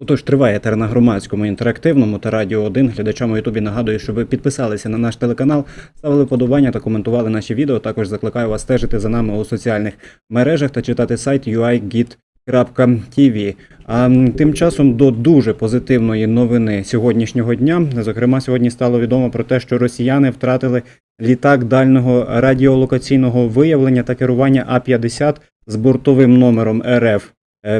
Отож, триває етер на громадському інтерактивному та радіо 1. Глядачам у Ютубі нагадую, що ви підписалися на наш телеканал, ставили подобання та коментували наші відео. Також закликаю вас стежити за нами у соціальних мережах та читати сайт uigit.tv. А тим часом до дуже позитивної новини сьогоднішнього дня. Зокрема, сьогодні стало відомо про те, що росіяни втратили літак дальнього радіолокаційного виявлення та керування А-50 з бортовим номером РФ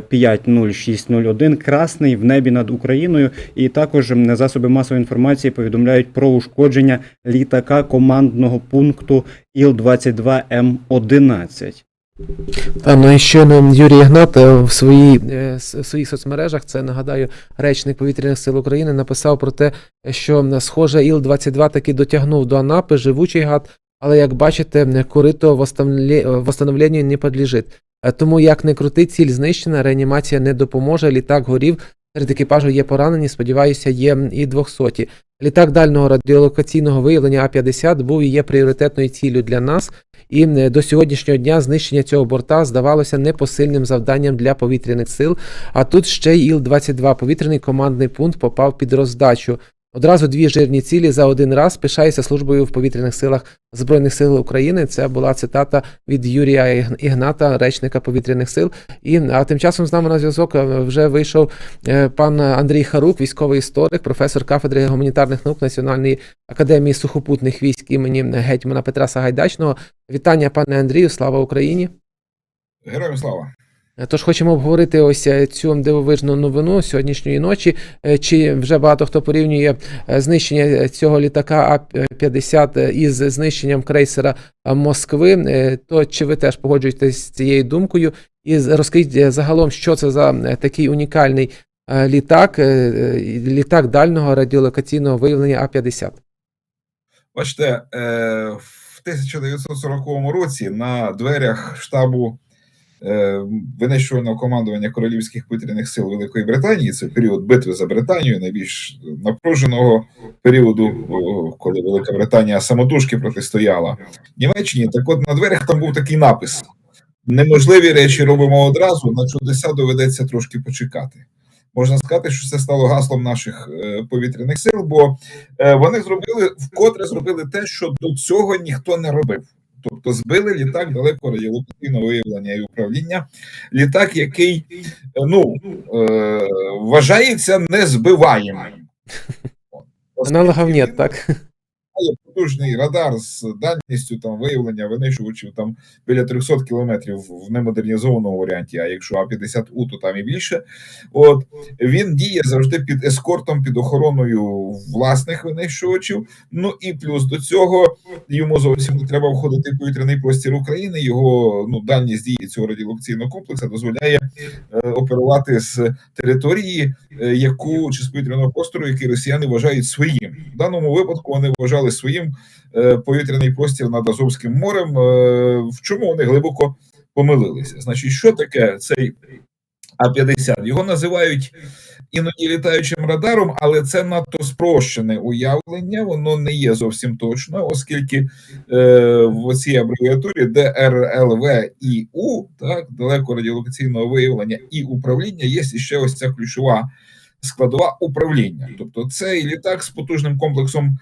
50601 красний в небі над Україною. І також засоби масової інформації повідомляють про ушкодження літака командного пункту Іл-22М11. Та, ну і щойно Юрій Ігнат е, в, своїй, е, в своїх соцмережах, це нагадаю, речник повітряних сил України, написав про те, що схоже, Іл-22 таки дотягнув до Анапи, живучий гад, але як бачите, корито восстановлє- восстановленню не підлежить. Е, Тому як не крути, ціль знищена, реанімація не допоможе, літак горів, серед екіпажу є поранені, сподіваюся, є і 200. Літак дальнього радіолокаційного виявлення А-50 був і є пріоритетною ціллю для нас, і до сьогоднішнього дня знищення цього борта здавалося непосильним завданням для повітряних сил. А тут ще й Іл-22 повітряний командний пункт попав під роздачу. Одразу дві жирні цілі за один раз пишаюся службою в повітряних силах Збройних сил України. Це була цитата від Юрія Ігната, речника повітряних сил. І а тим часом з нами на зв'язок е, вже вийшов е, пан Андрій Харук, військовий історик, професор кафедри гуманітарних наук Національної академії сухопутних військ імені гетьмана Петра Сагайдачного. Вітання, пане Андрію, слава Україні. Героям слава. Тож хочемо обговорити ось е, цю дивовижну новину сьогоднішньої ночі. Е, Чи вже багато хто порівнює е, знищення цього літака А-50 із знищенням крейсера Москви? То чи ви теж погоджуєтесь з цією думкою? І розкажіть загалом, що це за такий унікальний літак, літак дальнього радіолокаційного виявлення А-50? Бачите, е, в 1940 році на дверях штабу винищувального командування Королівських повітряних сил Великої Британії, це період битви за Британію, найбільш напруженого періоду, коли Велика Британія самотужки протистояла Німеччині. Так от на дверях там був такий напис: неможливі речі робимо одразу, на чудеса доведеться трошки почекати. Можна сказати, що це стало гаслом наших е, повітряних сил, бо е, вони зробили вкотре зробили те, що до цього ніхто не робив. Тобто збили літак далеко радіолокаційного виявлення і управління. Літак, який е, ну е, вважається незбиваємим. Аналогов нет, так? Має потужний радар з дальністю там виявлення винищувачів там біля 300 кілометрів в немодернізованому варіанті. А якщо А-50 У, то там і більше. От він діє завжди під ескортом, під охороною власних винищувачів. Ну і плюс до цього йому зовсім не треба входити в повітряний простір України. Його ну дальність дії цього радіолокаційного комплексу дозволяє е, оперувати з території, яку чи з повітряного простору, який росіяни вважають своїм. В даному випадку вони вважали своїм е, повітряний простір над Азовським морем. Е, в чому вони глибоко помилилися? Значить, що таке цей А-50? Його називають іноді літаючим радаром, але це надто спрощене уявлення. Воно не є зовсім точно, оскільки е, в цій абревіатурі ДРЛВ і У, так далеко радіолокаційного виявлення і управління, є ще ось ця ключова складова управління. Тобто цей літак з потужним комплексом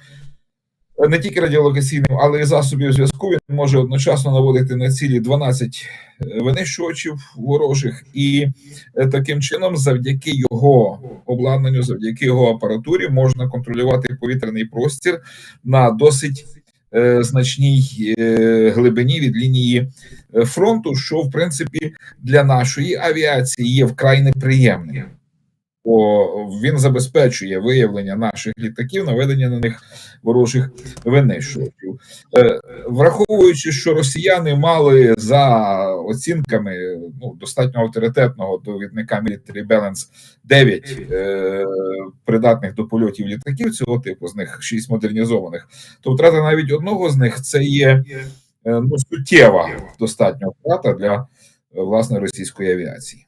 не тільки радіолокаційним, але й засобів зв'язку. Він може одночасно наводити на цілі 12 винищувачів ворожих, і е, таким чином, завдяки його обладнанню, завдяки його апаратурі, можна контролювати повітряний простір на досить е, значній е, глибині від лінії е, фронту, що в принципі для нашої авіації є вкрай неприємним. Бо він забезпечує виявлення наших літаків, наведення на них ворожих винищувачів, Е, враховуючи, що росіяни мали за оцінками ну достатньо авторитетного довідника Military Balance 9 е, придатних до польотів літаків цього типу, з них 6 модернізованих, то втрата навіть одного з них це є е, ну суттєва достатньо втрата для власне російської авіації.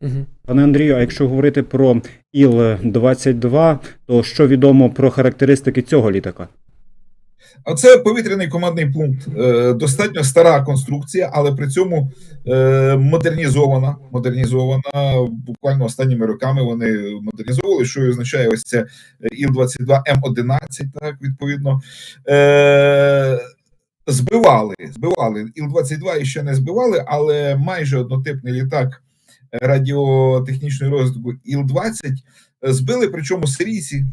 Угу. Пане Андрію, а якщо говорити про Іл-22, то що відомо про характеристики цього літака? А це повітряний командний пункт. Е, достатньо стара конструкція, але при цьому е, модернізована. Модернізована буквально останніми роками вони модернізовували, що і означає ось це Іл-22 М11, так відповідно. Е, збивали, збивали. Іл-22 ще не збивали, але майже однотипний літак радіотехнічної розвитку Іл-20 збили, причому сирійці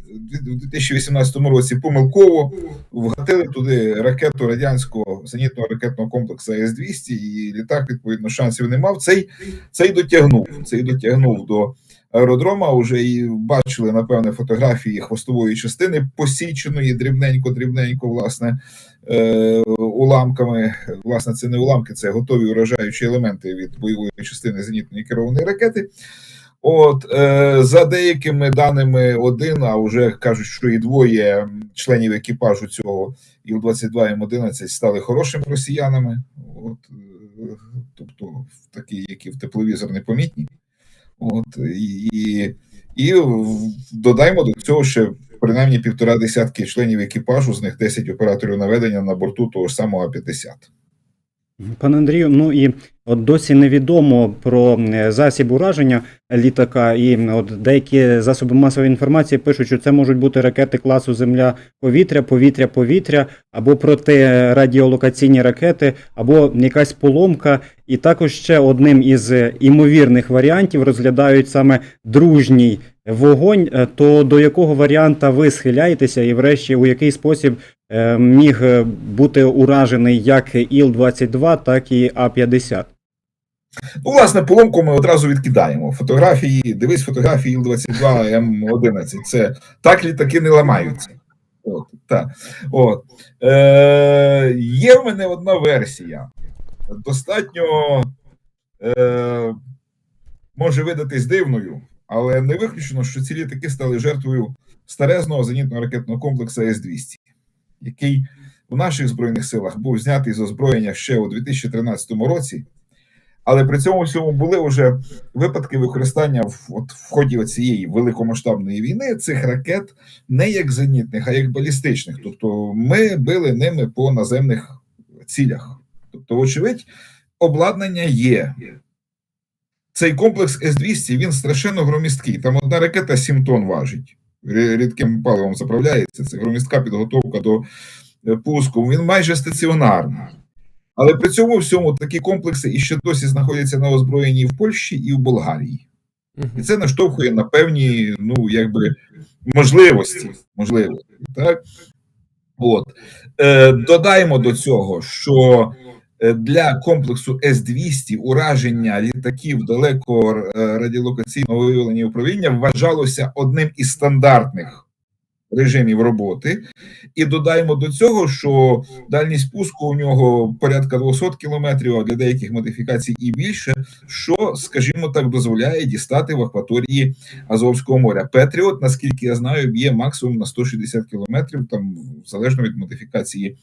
в 2018 році помилково вгатили туди ракету радянського зенітного ракетного комплексу С-200, і літак, відповідно, шансів не мав. Цей, цей дотягнув, цей дотягнув до аеродрома. Уже і бачили, напевне, фотографії хвостової частини посіченої дрібненько-дрібненько, власне, е, уламками. Власне, це не уламки, це готові уражаючі елементи від бойової частини зенітної керованої ракети. От е, за деякими даними, один, а вже кажуть, що і двоє членів екіпажу цього Іл-22 М11 стали хорошими росіянами. От, е, тобто, такі, які в тепловізор непомітні. От, і, і, додаймо до цього ще принаймні півтора десятки членів екіпажу, з них 10 операторів наведення на борту того ж самого А-50. Пане Андрію, ну і от досі невідомо про засіб ураження літака, і от деякі засоби масової інформації пишуть, що це можуть бути ракети класу Земля-повітря, повітря-повітря, або протирадіолокаційні ракети, або якась поломка. І також ще одним із імовірних варіантів розглядають саме дружній вогонь. Е, То до якого варіанта ви схиляєтеся, і врешті у який спосіб е, міг бути уражений як Іл-22, так і А-50? Ну, власне, поломку ми одразу відкидаємо. Фотографії, дивись фотографії Іл-22 М11. Це так літаки не ламаються. От, так. От. Е, є в мене одна версія. Достатньо е, може видатись дивною, але не виключено, що ці літаки стали жертвою старезного зенітного ракетного комплексу С-200, який у наших збройних силах був знятий з озброєння ще у 2013 році. Але при цьому всьому були вже випадки використання в, от, в ході цієї великомасштабної війни цих ракет не як зенітних, а як балістичних. Тобто ми били ними по наземних цілях. Тобто, вочевидь, обладнання є. Цей комплекс С-200 він страшенно громісткий. Там одна ракета 7 тонн важить. Рідким паливом заправляється. Це громістка підготовка до е, пуску. Він майже стаціонарний. Але при цьому всьому такі комплекси і ще досі знаходяться на озброєнні в Польщі і в Болгарії. І це наштовхує на певні, ну, якби, можливості. можливості так? От. Е, додаємо до цього, що е, для комплексу С-200 ураження літаків далекого е, радіолокаційного виявлення управління вважалося одним із стандартних режимів роботи. І додаємо до цього, що дальність пуску у нього порядка 200 кілометрів, а для деяких модифікацій і більше, що, скажімо так, дозволяє дістати в акваторії Азовського моря. Петріот, наскільки я знаю, б'є максимум на 160 кілометрів, там залежно від модифікації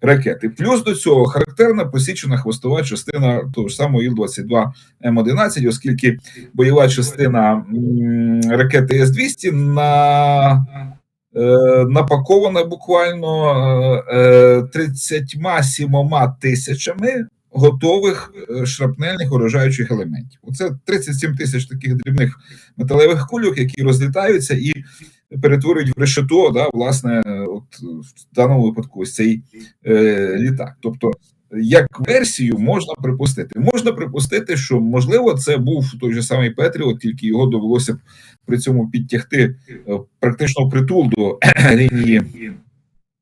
ракети. Плюс до цього характерна посічена хвостова частина того ж самого Іл-22 М11, оскільки бойова частина ракети С-200 на е, напакована буквально е, е, 37 тисячами готових е, шрапнельних уражаючих елементів. Оце 37 тисяч таких дрібних металевих кульок, які розлітаються і перетворюють в решето, да, власне, от в даному випадку ось цей е, літак. Тобто, як версію можна припустити. Можна припустити, що можливо це був той же самий Петріот, тільки його довелося б при цьому підтягти е, практично притул до лінії.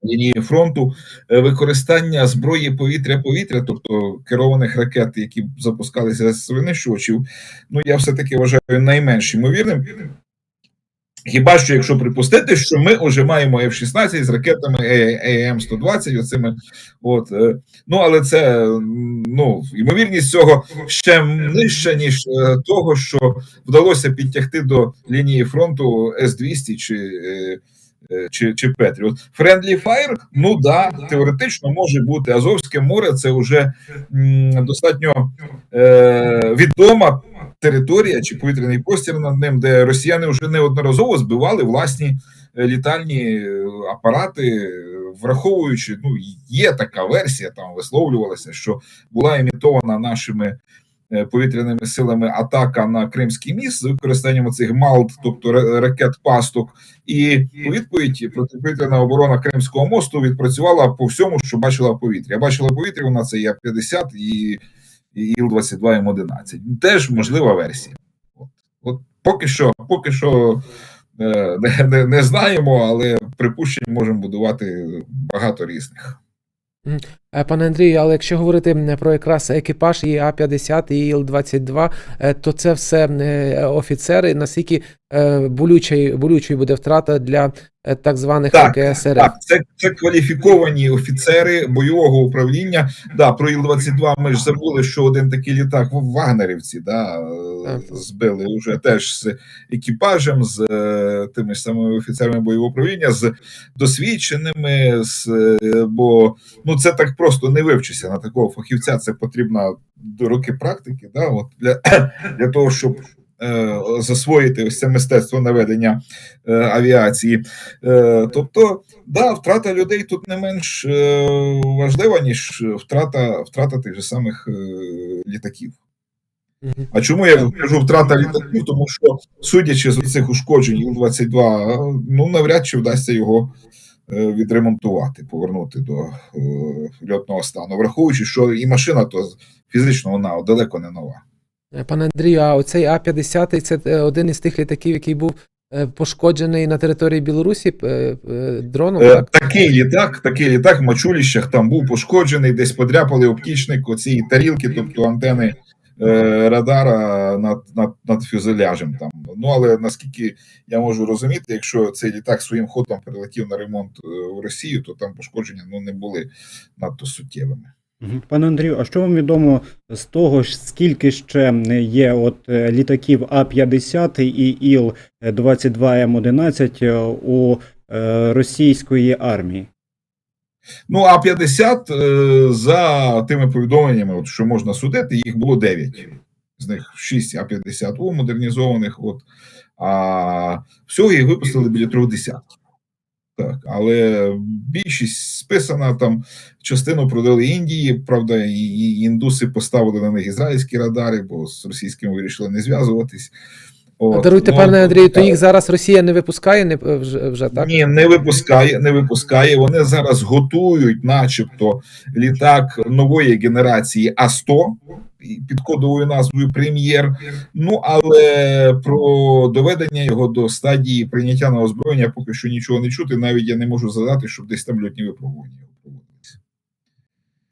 Лінії фронту Е, використання зброї повітря-повітря, тобто керованих ракет, які запускалися з винищувачів, ну я все таки вважаю найменш ймовірним. Хіба що якщо припустити, що ми вже маємо F-16 з ракетами АМ-120, оцими, от, е, ну але це ну, ймовірність цього ще нижча, ніж е, того, що вдалося підтягти до лінії фронту С-200 чи, е, чи, чи Петріот. Friendly Fire, ну да, теоретично може бути. Азовське море це вже м, достатньо е, відома територія чи повітряний простір над ним, де росіяни вже неодноразово збивали власні е, літальні е, апарати враховуючи, ну є така версія, там висловлювалася, що була імітована нашими е, повітряними силами атака на Кримський міст з використанням цих малт, тобто ракет пасток, і у відповідь протиповітряна оборона Кримського мосту відпрацювала по всьому, що бачила в повітрі. Я бачила в повітрі, вона це є 50 і, і Іл-22 М11. Теж можлива версія. От, от поки що, поки що е, не, не, знаємо, але припущень можемо будувати багато різних. Е, Пане Андрію, але якщо говорити про якраз екіпаж і А-50 і Іл-22, е, то це все е, офіцери, наскільки болючою, болючою буде втрата для так званих Так, ОКСРФ. Так, це, це кваліфіковані офіцери бойового управління. Да, про Іл-22 ми ж забули, що один такий літак в Вагнерівці да, Так. збили вже теж з екіпажем, з тими ж самими офіцерами бойового управління, з досвідченими, з, бо ну це так просто не вивчишся на такого фахівця. Це потрібно до роки практики. Да, от для, для того, щоб е, засвоїти ось це мистецтво наведення е, авіації. Е, тобто, да, втрата людей тут не менш е, важлива, ніж втрата, втрата тих же самих е, літаків. А чому я кажу втрата літаків? Тому що, судячи з цих ушкоджень Іл-22, е, ну навряд чи вдасться його відремонтувати, повернути до е, льотного стану, враховуючи, що і машина то фізично вона далеко не нова. Е, Пане Андрію, а оцей А-50 це е, один із тих літаків, який був е, пошкоджений на території Білорусі е, е, дроном, Е, так? Такий літак, такий літак в Мачуліщах там був пошкоджений, десь подряпали оптічник оці тарілки, тобто антени е, радара над, над, над фюзеляжем. Там. Ну але наскільки я можу розуміти, якщо цей літак своїм ходом прилетів на ремонт е, в Росію, то там пошкодження ну, не були надто суттєвими. Пане Андрію, а що вам відомо з того, скільки ще є от е, літаків А-50 і Іл-22М11 е, у е, російської армії? Ну а 50 е, за тими повідомленнями, от, що можна судити, їх було 9. З них 6 А-50У модернізованих. От, а всього їх випустили біля трьох десятків. Так, але більшість списана там, частину продали Індії. Правда, і індуси поставили на них ізраїльські радари, бо з російськими вирішили не зв'язуватись. От, Даруйте, ну, пане Андрію, то їх зараз Росія не випускає не, е, вже, вже так? Ні, не випускає, не випускає. Вони зараз готують, начебто, літак нової генерації А100 і під кодовою назвою Прем'єр. Ну але про доведення його до стадії прийняття на озброєння поки що нічого не чути. Навіть я не можу згадати, щоб десь там льотні випробування.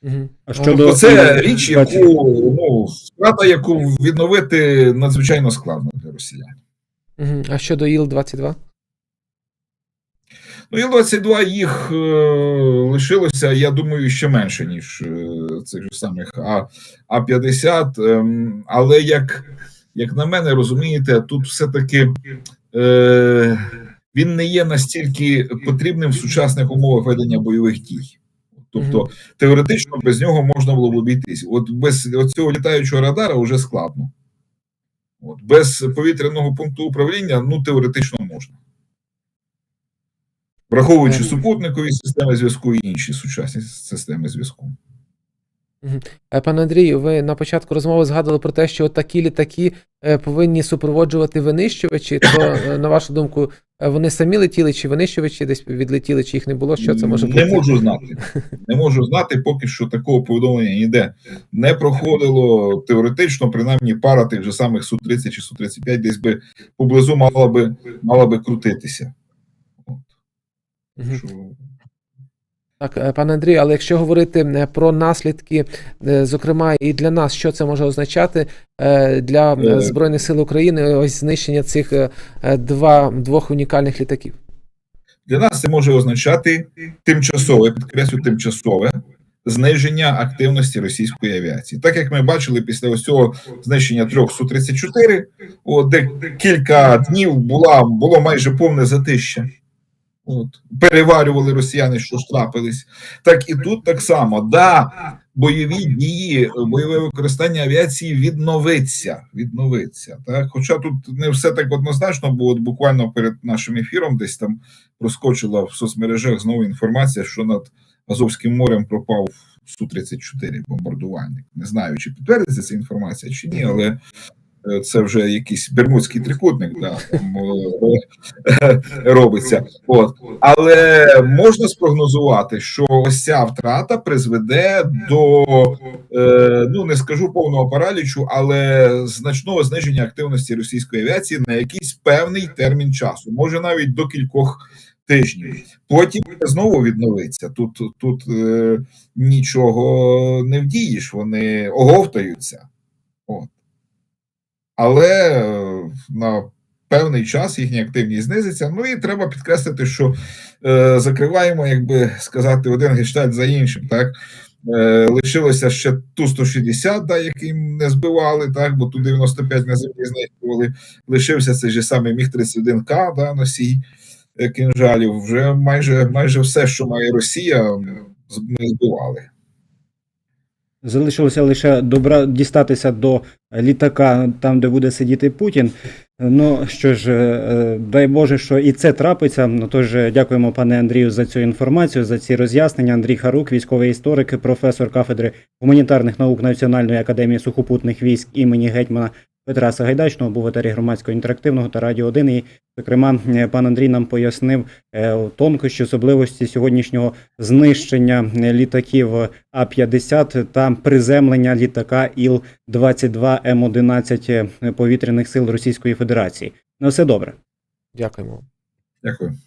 Мгм. А А, щодо це річ, яку ну втрата, яку відновити надзвичайно складно для росіян. Мгм. А щодо Іл-22? Ну, Іл-22 їх е, лишилося, я думаю, ще менше, ніж е, цих же самих А, А-50. ем, але як, як на мене, розумієте, тут все-таки е, він не є настільки потрібним в сучасних умовах ведення бойових дій. Тобто, теоретично без нього можна було б обійтись. От без цього літаючого радара вже складно. От, без повітряного пункту управління, ну, теоретично можна. Враховуючи Ем. супутникові системи зв'язку і інші сучасні системи зв'язку. Е, Пане Андрію, ви на початку розмови згадували про те, що такі літаки е, повинні супроводжувати винищувачі. То, е, на вашу думку, вони самі летіли, чи винищувачі десь відлетіли, чи їх не було? Що це може бути? Не можу знати. Не можу знати, поки що такого повідомлення ніде не проходило. Теоретично, принаймні, пара тих же самих Су-30 чи Су-35 десь би поблизу мала би, мала би крутитися. От. Так, е, пане Андрію, але якщо говорити е, про наслідки, е, зокрема, і для нас, що це може означати для. Збройних сил України, ось знищення цих два, двох унікальних літаків? Для нас це може означати тимчасове, підкреслю, тимчасове зниження активності російської авіації. Так як ми бачили після ось цього знищення трьох Су-34, от, де кілька днів була, було майже повне затища. От, переварювали росіяни, що трапились. Так і тут так само. Да, бойові дії, бойове використання авіації відновиться. Відновиться. Так? Хоча тут не все так однозначно, бо от буквально перед нашим ефіром десь там проскочила в соцмережах знову інформація, що над Азовським морем пропав Су-34 бомбардувальник. Не знаю, чи підтвердиться ця інформація чи ні, але це вже якийсь бермудський трикутник, да, там, е, робиться. От. Але можна спрогнозувати, що ось ця втрата призведе до е, ну не скажу повного паралічу, але значного зниження активності російської авіації на якийсь певний термін часу, може навіть до кількох тижнів. Потім знову відновиться. Тут тут е, нічого не вдієш, вони оговтаються. Але е, на певний час їхня активність знизиться. Ну і треба підкреслити, що е, закриваємо, як би сказати, один гештальт за іншим. Так е, лишилося ще ту 160, да, яким не збивали, так, бо ту 95 на землі знищували. Лишився цей же самий міг 31 к да, носій е, кинжалів. Вже майже майже все, що має Росія, не збивали. Залишилося лише добра дістатися до літака, там, де буде сидіти Путін. Ну що ж, е, дай Боже, що і це трапиться. Ну тож е, дякуємо, пане Андрію, за цю інформацію, за ці роз'яснення. Андрій Харук, військовий історик, професор кафедри гуманітарних наук Національної академії сухопутних військ імені гетьмана Петра Сагайдачного, був в етері громадського інтерактивного та радіо 1. І, зокрема, пан Андрій нам пояснив е, тонкощі, особливості сьогоднішнього знищення літаків А-50 та приземлення літака Іл-22 М11 повітряних сил Російської Федерації. На все добре. Дякуємо. Дякую.